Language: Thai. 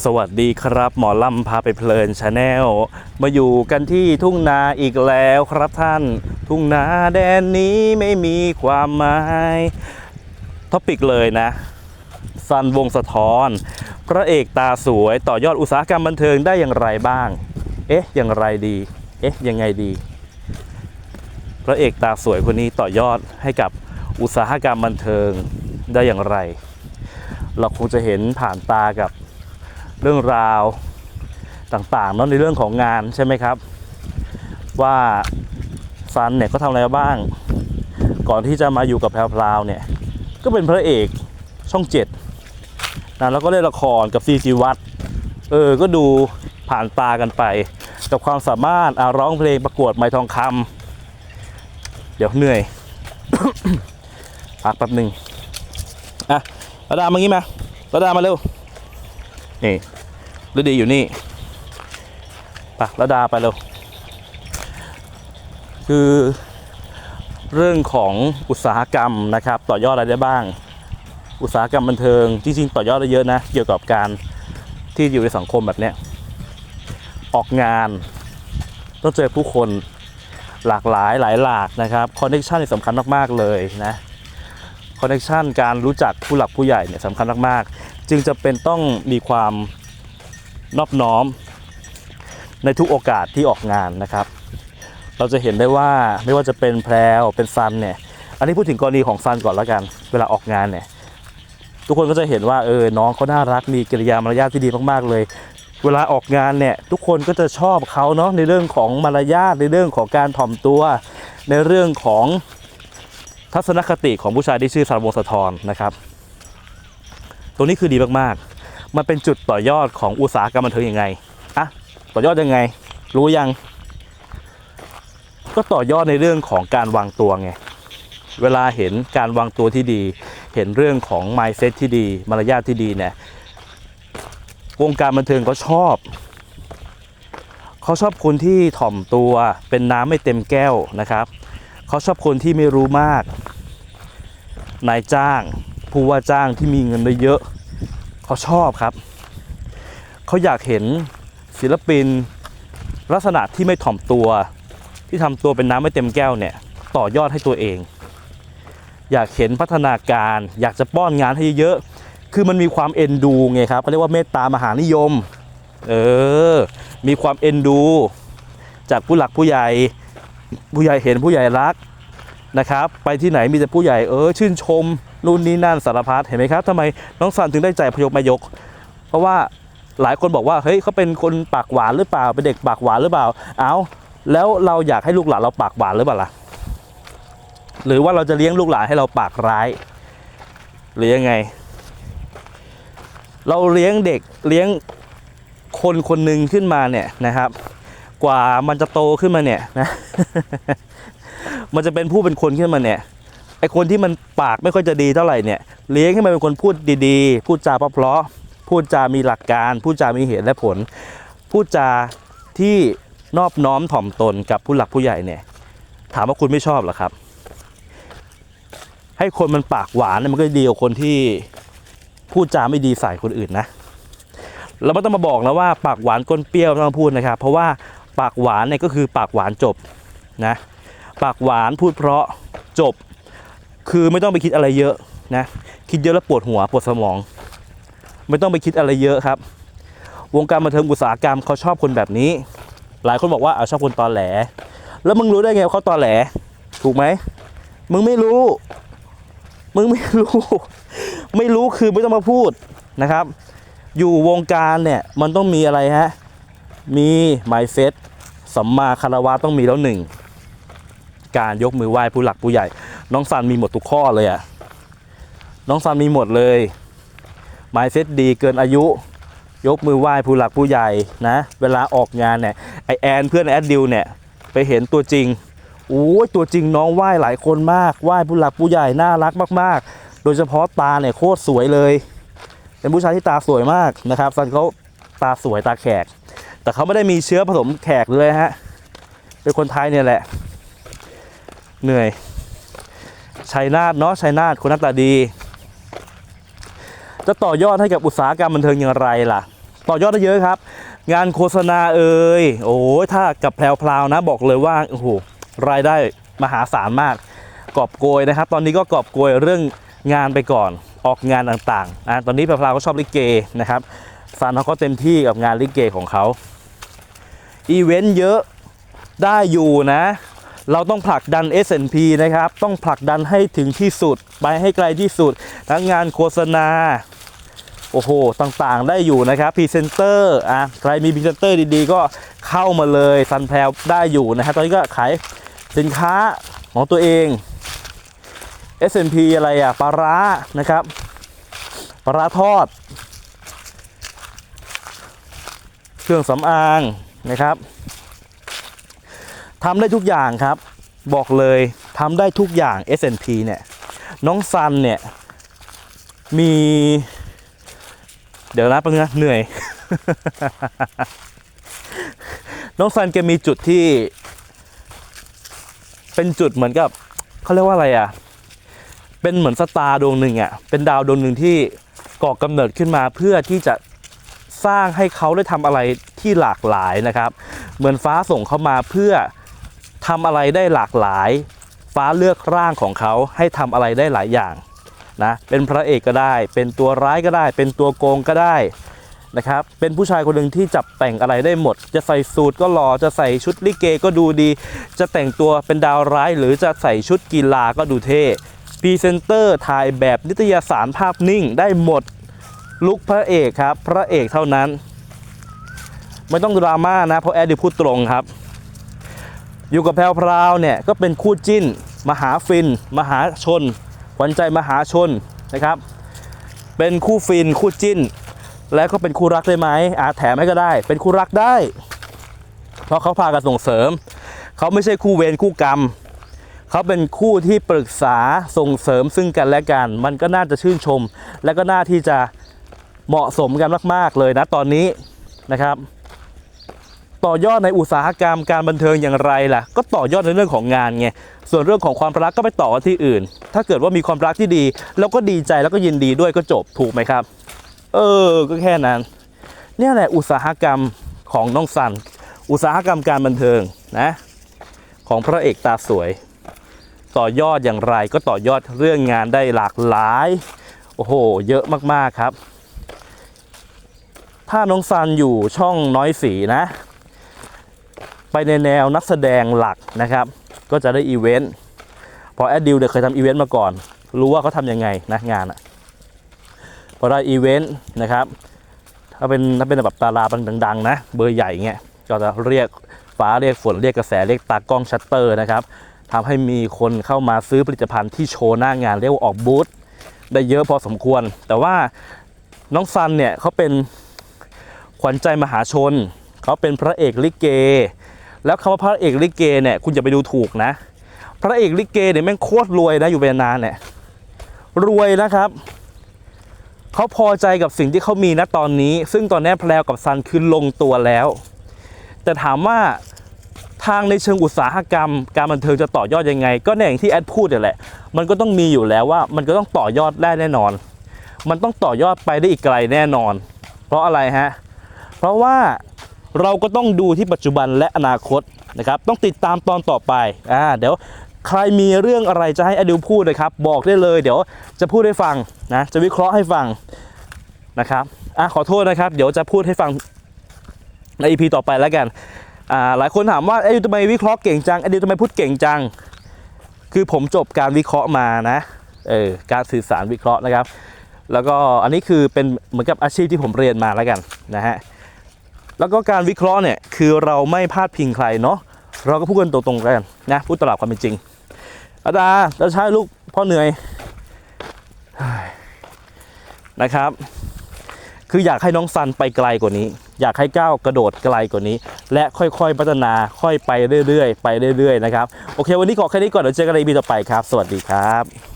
สวัสดีครับ หมอลำพาไปเพลินชาแนลมาอยู่กันที่ทุ่งนาอีกแล้วครับท่าน ทุ่งนาแดนนี้ไม่มีความหมายท็อปิกเลยนะซันวงสะท้อน พระเอกตาสวยต่อยอดอุตสาหกรรมบันเทิงได้อย่างไรบ้าง เอ๊ะ อย่างไรดี เอ๊ะ ยังไงดี พระเอกตาสวยคนนี้ต่อยอดให้กับอุตสาหกรรมบันเทิงได้อย่างไร เราคงจะเห็นผ่านตากับ เรื่องราวต่างๆเนาะในเรื่องของงานใช่ไหมครับ ว่าซันเนี่ยเขาทำอะไรบ้าง ก่อนที่จะมาอยู่กับแพรวพราวเนี่ย ก็เป็นพระเอกช่องเจ็ดนะแล้วก็เล่นละครกับซีจีวัตรเออ ก็ดูผ่านตากันไป กับความสามารถอาร้องเพลงประกวดไม้ทองคำเดี๋ยวเหนื่อยพักแป๊บหนึ่งอะระดามางี้มาระดามาเร็วนี่ ฤดีอยู่นี่ไประดาไปเร็ว คือเรื่องของอุตสาหกรรมนะครับ ต่อยอดอะไรได้บ้าง อุตสาหกรรมบันเทิงจริงๆต่อยอดได้เยอะนะ เกี่ยวกับการที่อยู่ในสังคมแบบเนี้ยออกงานต้องเจอผู้คนหลากหลายหลายหลากนะครับคอนเนคชันสำคัญมากๆเลยนะคอนเนคชันการรู้จักผู้หลักผู้ใหญ่เนี่ยสำคัญมากๆ จึงจะเป็นต้องมีความ นอบน้อม ในทุกโอกาสที่ออกงานนะครับ เราจะเห็นได้ว่าไม่ว่าจะเป็นแพรวเป็นซันเนี่ย อันนี้พูดถึงกรณีของซันก่อนแล้วกัน เวลาออกงานเนี่ย ทุกคนก็จะเห็นว่าเออน้องเขาน่ารักมีกิริยามารยาทที่ดีมากๆเลย เวลาออกงานเนี่ยทุกคนก็จะชอบเขาเนาะในเรื่องของมารยาทในเรื่องของการถ่อมตัว ในเรื่องของทัศนคติของผู้ชายที่ชื่อสารวงสะทอนนะครับตรงนี้คือดีมากๆ มันเป็นจุดต่อยอดของอุตสาหกรรมบันเทิงยังไงอะต่อยอดยังไง รู้ยัง ก็ต่อยอดในเรื่องของการวางตัวไงเวลาเห็นการวางตัวที่ดี เห็นเรื่องของ mindset ที่ดี มารยาทที่ดีเนี่ยวงการบันเทิงเขาชอบเขาชอบคนที่ถ่อมตัวเป็นน้ำไม่เต็มแก้วนะครับเขาชอบคนที่ไม่รู้มาก นายจ้าง ผู้ว่าจ้างที่มีเงินได้เยอะ เขาชอบครับ เขาอยากเห็นศิลปิน ลักษณะที่ไม่ถ่อมตัว ที่ทำตัวเป็นน้ำไม่เต็มแก้วเนี่ยต่อยอดให้ตัวเอง อยากเห็นพัฒนาการ อยากจะป้อนงานให้เยอะๆคือมันมีความเอ็นดูไงครับเขาเรียกว่าเมตตามหานิยมเออมีความเอ็นดู จากผู้หลักผู้ใหญ่ผู้ใหญ่เห็นผู้ใหญ่รัก นะครับ ไปที่ไหนมีแต่ผู้ใหญ่เออชื่นชมนู่นนี่นั่นสารพัดเห็นไหมครับทำไมน้องสันถึงได้ใจพยกมายก เพราะว่าหลายคนบอกว่าเฮ้ยเขาเป็นคนปากหวานหรือเปล่าเป็นเด็กปากหวานหรือเปล่า เอาแล้วเราอยากให้ลูกหลานเราปากหวานหรือเปล่าล่ะหรือว่าเราจะเลี้ยงลูกหลานให้เราปากร้าย หรือยังไง เราเลี้ยงเด็กเลี้ยงคนคนหนึ่งขึ้นมาเนี่ยนะครับ กว่ามันจะโตขึ้นมาเนี่ยนะ มันจะเป็นผู้เป็นคนขึ้นมาเนี่ยไอคนที่มันปากไม่ค่อยจะดีเท่าไหร่เนี่ยเลี้ยงให้มันเป็นคนพูดดีๆ พูดจาเพราะๆพูดจามีหลักการ พูดจามีเหตุและผล พูดจาที่นอบน้อมถ่อมตนกับผู้หลักผู้ใหญ่เนี่ย ถามว่าคุณไม่ชอบเหรอครับ ให้คนมันปากหวานเนี่ยมันก็ดีกว่าคนที่พูดจาไม่ดีใส่คนอื่นนะเราไม่ต้องมาบอกนะว่าปากหวานก้นเปรี้ยวต้องพูดนะครับ เพราะว่าปากหวานเนี่ยก็คือปากหวานจบนะ ปากหวานพูดเพราะจบ คือไม่ต้องไปคิดอะไรเยอะนะ คิดเยอะแล้วปวดหัวปวดสมอง ไม่ต้องไปคิดอะไรเยอะครับ วงการบันเทิงอุตสาหกรรมเขาชอบคนแบบนี้ หลายคนบอกว่าเอาชอบคนตอแหล แล้วมึงรู้ได้ไงว่าเขาตอแหล ถูกไหมมึงไม่รู้ มึงไม่รู้ ไม่รู้คือไม่ต้องมาพูดนะครับ อยู่วงการเนี่ยมันต้องมีอะไรฮะ มีไมเซ็ตสัมมาคารวะต้องมีแล้วหนึ่ง การยกมือไหว้ผู้หลักผู้ใหญ่ น้องซันมีหมดทุกข้อเลยอะน้องซันมีหมดเลยไมเซ็ตดีเกินอายุ ยกมือไหว้ผู้หลักผู้ใหญ่นะ เวลาออกงานเนี่ยไอแอนเพื่อนแอดดิวเนี่ยไปเห็นตัวจริงโอ้ยตัวจริงน้องไหว้หลายคนมากไหว้ผู้หลักผู้ใหญ่น่ารักมาก ๆ โดยเฉพาะตาเนี่ยโคตรสวยเลย เป็นผู้ชายที่ตาสวยมากนะครับซันเขาตาสวยตาแขก แต่เขาไม่ได้มีเชื้อผสมแขกเลยฮะเป็นคนไทยเนี่ยแหละ เหนื่อยชัยนาทเนาะชัยนาทคนหน้าตาดี จะต่อยอดให้กับอุตสาหกรรมบันเทิงอย่างไรล่ะ ต่อยอดได้เยอะครับ งานโฆษณาเอ่ยโอ้ยถ้ากับแพรวๆนะบอกเลยว่าโอ้โหรายได้มหาศาลมากกอบโกยนะครับ ตอนนี้ก็กอบโกยเรื่องงานไปก่อนออกงานต่างๆอะตอนนี้แพรวๆก็ชอบลิเกนะครับซันเขาก็เต็มที่กับงานลิเกของเขาอีเวนต์เยอะได้อยู่นะ เราต้องผลักดัน S&P นะครับ ต้องผลักดันให้ถึงที่สุด ไปให้ไกลที่สุด ทั้งงานโฆษณา โอ้โห ต่างๆ ได้อยู่นะครับพรีเซนเตอร์อะใครมีพรีเซนเตอร์ดีๆ ก็เข้ามาเลยซันแพลวได้อยู่นะฮะตอนนี้ก็ขายสินค้าของตัวเอง S&P อะไรอะปลาร้านะครับปลาร้าทอด เครื่องสำอางนะครับ ทำได้ทุกอย่างครับ บอกเลยทำได้ทุกอย่าง S&P เนี่ย น้องซันเนี่ย มี เดี๋ยวนะแป๊บนึงนเหนื่อย น้องซันแกมีจุดที่ เป็นจุดเหมือนกับเขาเรียกว่าอะไรอะ เป็นเหมือนสตาร์ดวงหนึ่งอะ เป็นดาวดวงหนึ่งที่ก่อกำเนิดขึ้นมาเพื่อที่จะสร้างให้เขาได้ทำอะไรที่หลากหลายนะครับ เหมือนฟ้าส่งเขามาเพื่อ ทำอะไรได้หลากหลาย ฟ้าเลือกร่างของเขาให้ทำอะไรได้หลายอย่างนะเป็นพระเอกก็ได้ เป็นตัวร้ายก็ได้ เป็นตัวโกงก็ได้นะครับเป็นผู้ชายคนหนึ่งที่จับแต่งอะไรได้หมด จะใส่สูทก็หล่อจะใส่ชุดลิเกก็ดูดี จะแต่งตัวเป็นดาวร้าย หรือจะใส่ชุดกีฬาก็ดูเท่พรีเซนเตอร์ถ่ายแบบนิตยสารภาพนิ่งได้หมดลุกพระเอกครับ พระเอกเท่านั้น ไม่ต้องดราม่านะ เพราะแอดดิพูดตรงครับ อยู่กับแพรวพราวเนี่ยก็เป็นคู่จิ้น มหาฟิน มหาชนขวัญใจมหาชนนะครับ เป็นคู่ฟินคู่จิ้น แล้วก็เป็นคู่รักได้ไหมอาจแถมให้ก็ได้ เป็นคู่รักได้ เพราะเขาพากันส่งเสริม เขาไม่ใช่คู่เวรคู่กรรม เขาเป็นคู่ที่ปรึกษาส่งเสริมซึ่งกันและกัน มันก็น่าจะชื่นชม และก็น่าที่จะเหมาะสมกันมาก ๆ เลยนะตอนนี้นะครับ ต่อยอดในอุตสาหกรรมการบันเทิงอย่างไรล่ะ ก็ต่อยอดในเรื่องของงานไงส่วนเรื่องของความรักก็ไปต่อที่อื่น ถ้าเกิดว่ามีความรักที่ดีแล้วก็ดีใจแล้วก็ยินดีด้วยก็จบถูกไหมครับ เออก็แค่นั้น เนี่ยแหละอุตสาหกรรมของน้องสัน อุตสาหกรรมการบันเทิงนะ ของพระเอกตาสวย ต่อยอดอย่างไรก็ต่อยอดเรื่องงานได้หลากหลาย โอ้โห เยอะมากๆครับ ถ้าน้องซันอยู่ช่องน้อยสีนะ ไปในแนวนักแสดงหลักนะครับ ก็จะได้อีเวนต์พอแอดดิวเนี่ยเคยทำอีเวนต์มาก่อน รู้ว่าเขาทำยังไงนะงานอะพอได้อีเวนต์นะครับถ้าเป็นถ้าเป็นแบบตาราดังๆนะ เบอร์ใหญ่เงี้ยก็จะเรียกฟ้าเรียกฝนเรียกกระแสเรียกตากล้องชัตเตอร์นะครับทำให้มีคนเข้ามาซื้อผลิตภัณฑ์ที่โชว์หน้างานเรียกว่าออกบูธได้เยอะพอสมควร แต่ว่าน้องซันเนี่ยเขาเป็นขวัญใจมหาชน เขาเป็นพระเอกลิเก แล้วคำว่าพระเอกลิเกเนี่ยคุณอย่าไปดูถูกนะ พระเอกลิเกเนี่ยแม่งโคตรรวยนะอยู่เป็นนานเนี่ยรวยนะครับเขาพอใจกับสิ่งที่เขามีณตอนนี้ ซึ่งตอนนี้แพลวกับซันคือลงตัวแล้ว แต่ถามว่าทางในเชิงอุตสาหกรรม การบันเทิงจะต่อยอดยังไง ก็เนี่ยอย่างที่แอดพูดนี่แหละ มันก็ต้องมีอยู่แล้วว่า มันก็ต้องต่อยอดได้แน่นอน มันต้องต่อยอดไปได้อีกไกลแน่นอน เพราะอะไรฮะ เพราะว่า เราก็ต้องดูที่ปัจจุบันและอนาคตนะครับต้องติดตามตอนต่อไปอ่าเดี๋ยวใครมีเรื่องอะไรจะให้อดิวพูดนะครับ บอกได้เลย เดี๋ยวจะพูดให้ฟังนะจะวิเคราะห์ให้ฟังนะครับอะขอโทษนะครับ เดี๋ยวจะพูดให้ฟังใน EP ต่อไปแล้วกันอ่าหลายคนถามว่าไอ้ดิวทำไมวิเคราะห์เก่งจังไอ้ดิวทำไมพูดเก่งจัง คือผมจบการวิเคราะห์มานะเออการสื่อสารวิเคราะห์นะครับ แล้วก็อันนี้คือเป็นเหมือนกับอาชีพที่ผมเรียนมาแล้วกันนะฮะ แล้วก็การวิเคราะห์เนี่ยคือเราไม่พลาดพิงใครเนาะเราก็พูดกันตรงๆกันนะพูดตลาดความเป็นจริงอาจารย์จะใช้ลูกพ่อเหนื่อยนะครับ คืออยากให้น้องซันไปไกลกว่านี้ อยากให้ก้าวกระโดดไกลกว่านี้ และค่อยๆพัฒนาค่อยไปเรื่อยๆ ไปเรื่อยๆนะครับโอเค วันนี้ขอแค่นี้ก่อนเดี๋ยวเจอกันใน EP ต่อไปครับ สวัสดีครับ